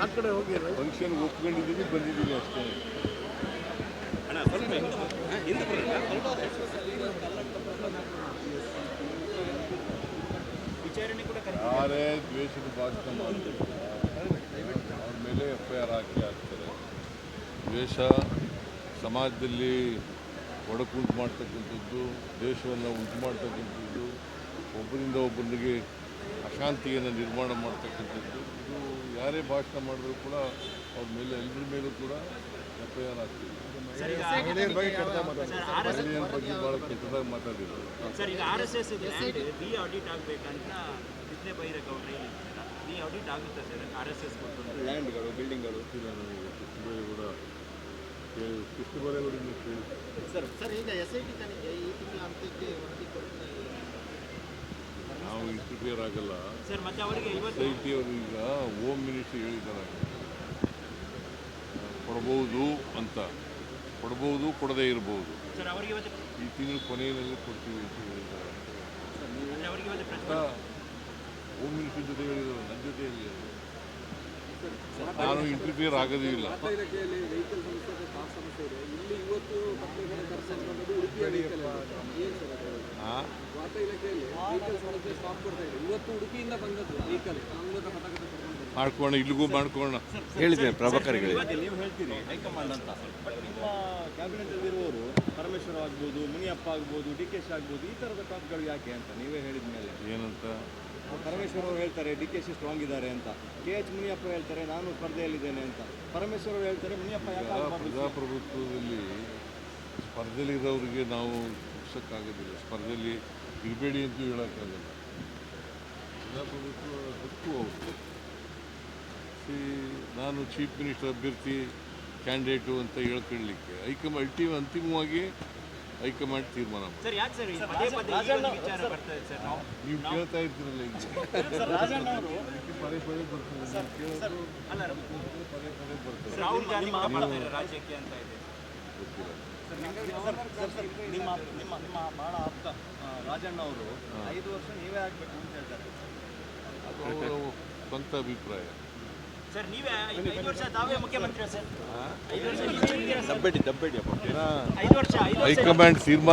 ಆ ಕಡೆ ಹೋಗಿ ಫಂಕ್ಷನ್ ಒಪ್ಕೊಂಡಿದ್ದೀವಿ ಬಂದಿದ್ದೀವಿ ಅಷ್ಟೇ ಯಾರೇ ದ್ವೇಷದ ಮಾಡ್ತಾರೆ ಅವ್ರ ಮೇಲೆ ಎಫ್ ಐ ಆರ್ ಹಾಕಿ ಹಾಕ್ತಾರೆ ದ್ವೇಷ ಸಮಾಜದಲ್ಲಿ ಒಡಕುಂಟು ಮಾಡ್ತಕ್ಕಂಥದ್ದು ದೇಶವನ್ನು ಉಂಟು ಮಾಡ್ತಕ್ಕಂಥದ್ದು ಒಬ್ಬರಿಂದ ಒಬ್ಬರಿಗೆ ಅಶಾಂತಿಯನ್ನು ನಿರ್ಮಾಣ ಮಾಡ್ತಕ್ಕಂಥದ್ದು. ಇದು ಯಾರೇ ಭಾಷಣ ಮಾಡಿದ್ರು ಕೂಡ ಅವ್ರ ಮೇಲೆ ಎಲ್ಲರ ಮೇಲೂ ಕೂಡ ಎಫ್ ಐ ಆರ್ ಆಗ್ತಿದೆ ಮಹಿಳೆಯರ ಬಗ್ಗೆ ಭಾಳ ಕೆಟ್ಟದಾಗಿ ಮಾತಾಡಿದ್ರು ಲ್ಯಾಂಡ್ಗಳು ಬಿಲ್ಡಿಂಗ್ಗಳು ಕೃಷ್ಣಬೈರೇಗೌಡ ಕೇಳಿ ಸರ್ ಸರ್ ಈಗ ಎಸ್ ಐ ಟಿ ತನಿಖೆ ಈ ತಿಂಗಳ ಅಂತ್ಯಕ್ಕೆ ವರದಿ ಕೊಡ್ತಾ ನಾವು ಇಂಟರ್ಫಿಯರ್ ಆಗಲ್ಲ ಸರ್ ಮತ್ತೆ ಅವರಿಗೆ ಇವತ್ತು ಎಸ್ ಅವರು ಈಗ ಹೋಮ್ ಮಿನಿಸ್ಟರ್ ಹೇಳಿದ್ದಾರೆ. ಕೊಡ್ಬೋದು ಅಂತ. ಕೊಡ್ಬೋದು ಕೊಡದೇ ಇರ್ಬೋದು. ಸರ್ ಅವರಿಗೆ ಇವತ್ತು ಈ ತಿಂಗಳು ಕೊನೆಯಲ್ಲಿ ಕೊಡ್ತೀವಿ ಅಂತ ಹೇಳಿದ್ದಾರೆ. ಹೋಮ್ ಮಿನಿಸ್ಟರ್ ಜೊತೆ ಹೇಳಿದ್ದಾರೆ ನನ್ನ ಜೊತೆ ಹೇಳಿದ್ದಾರೆ ನಾನು ಇಂಟರ್ಫಿಯರ್ ಆಗೋದೇ ಇಲ್ಲ. ಸಮಸ್ಯೆ ಇದೆ. ಮಾಡ್ಕೋಣ ಇಲ್ಲಿಗೂ ಮಾಡ್ಕೋಣ ಹೇಳಿದ್ದೇನೆ ಪ್ರಭಾಕರ್ಗಳಿಗೆ ನೀವು ಹೇಳ್ತೀರಿ ಹೈಕಮಾಂಡ್ ಅಂತ. ಬಟ್ ನಿಮ್ಮ ಕ್ಯಾಬಿನೆಟ್ ಅಲ್ಲಿರುವವರು ಪರಮೇಶ್ವರ ಆಗ್ಬೋದು ಮುನಿಯಪ್ಪ ಆಗ್ಬೋದು ಡಿ ಕೆ ಶಿ ಆಗ್ಬೋದು ಈ ಥರದ ಟಾಪ್ಗಳು ಯಾಕೆ ಅಂತ ನೀವೇ ಹೇಳಿದ ಮೇಲೆ. ಏನಂತ? ಪರಮೇಶ್ವರ್ ಅವರು ಹೇಳ್ತಾರೆ ಡಿ ಕೆ ಶಿ ಸ್ಟ್ರಾಂಗ್ ಇದ್ದಾರೆ ಅಂತ. ಕೆ ಎಚ್ ಮುನಿಯಪ್ಪ ಹೇಳ್ತಾರೆ ನಾನು ಸ್ಪರ್ಧೆಯಲ್ಲಿದ್ದೇನೆ ಅಂತ. ಪರಮೇಶ್ವರ್ ಅವರು ಹೇಳ್ತಾರೆ ಮುನಿಯಪ್ಪ? ಪ್ರಜಾಪ್ರಭುತ್ವದಲ್ಲಿ ಸ್ಪರ್ಧೆಯಲ್ಲಿರೋರಿಗೆ ನಾವು ಮುಗಿಸೋಕ್ಕಾಗೋದಿಲ್ಲ ಸ್ಪರ್ಧೆಯಲ್ಲಿ ಇರಬೇಡಿ ಅಂತೂ ಹೇಳೋಕ್ಕಾಗಲ್ಲ. ಪ್ರಜಾಪ್ರಭುತ್ವ ಹಕ್ಕು ಅವರು ಸಿ ನಾನು ಚೀಫ್ ಮಿನಿಸ್ಟರ್ ಅಭ್ಯರ್ಥಿ ಕ್ಯಾಂಡಿಡೇಟು ಅಂತ ಹೇಳ್ಕೊಳ್ಳಿಕ್ಕೆ ಹೈಕಮಾಂಡ್ ಅಲ್ಟಿ ಅಂತಿಮವಾಗಿ ಹೈಕಮಾಂಡ್ ತೀರ್ಮಾನ ಮಾಡಿ ಸರ್ ಯಾಕೆ ಸರ್ ಈ ಪದೇ ಪದೇ ಈ ಒಂದು ವಿಚಾರ ಬರ್ತದೆ ಸರ್ ನಾವು ಕೇಳ್ತಾ ಇರ್ತೀರಲ್ಲ ಈಗ. ಪದೇ ಪದೇ ಬರ್ತದೆ ಪದೇ ಪದೇ ಬರ್ತದೆ ಗೊತ್ತಿಲ್ಲ. ನಿಮ್ಮ ನಿಮ್ಮ ನಿಮ್ಮ ಬಹಳ ಆಪ್ತ ರಾಜಣ್ಣ ಅವರು ಐದು ವರ್ಷ ನೀವೇ ಆಗಬೇಕು ಅಂತ ಹೇಳ್ತಾರೆ ಅದು ಸ್ವಂತ ಅಭಿಪ್ರಾಯ ಸರ್ ನೀವೇ ಐದು ವರ್ಷ ತಾವೇ ಮುಖ್ಯಮಂತ್ರಿ ಸರ್. ಐದು ವರ್ಷ? ದಬ್ಬೆಡಿ ದಬ್ಬೆಡಿ ಹೈಕಮಾಂಡ್ ತೀರ್ಮಾನ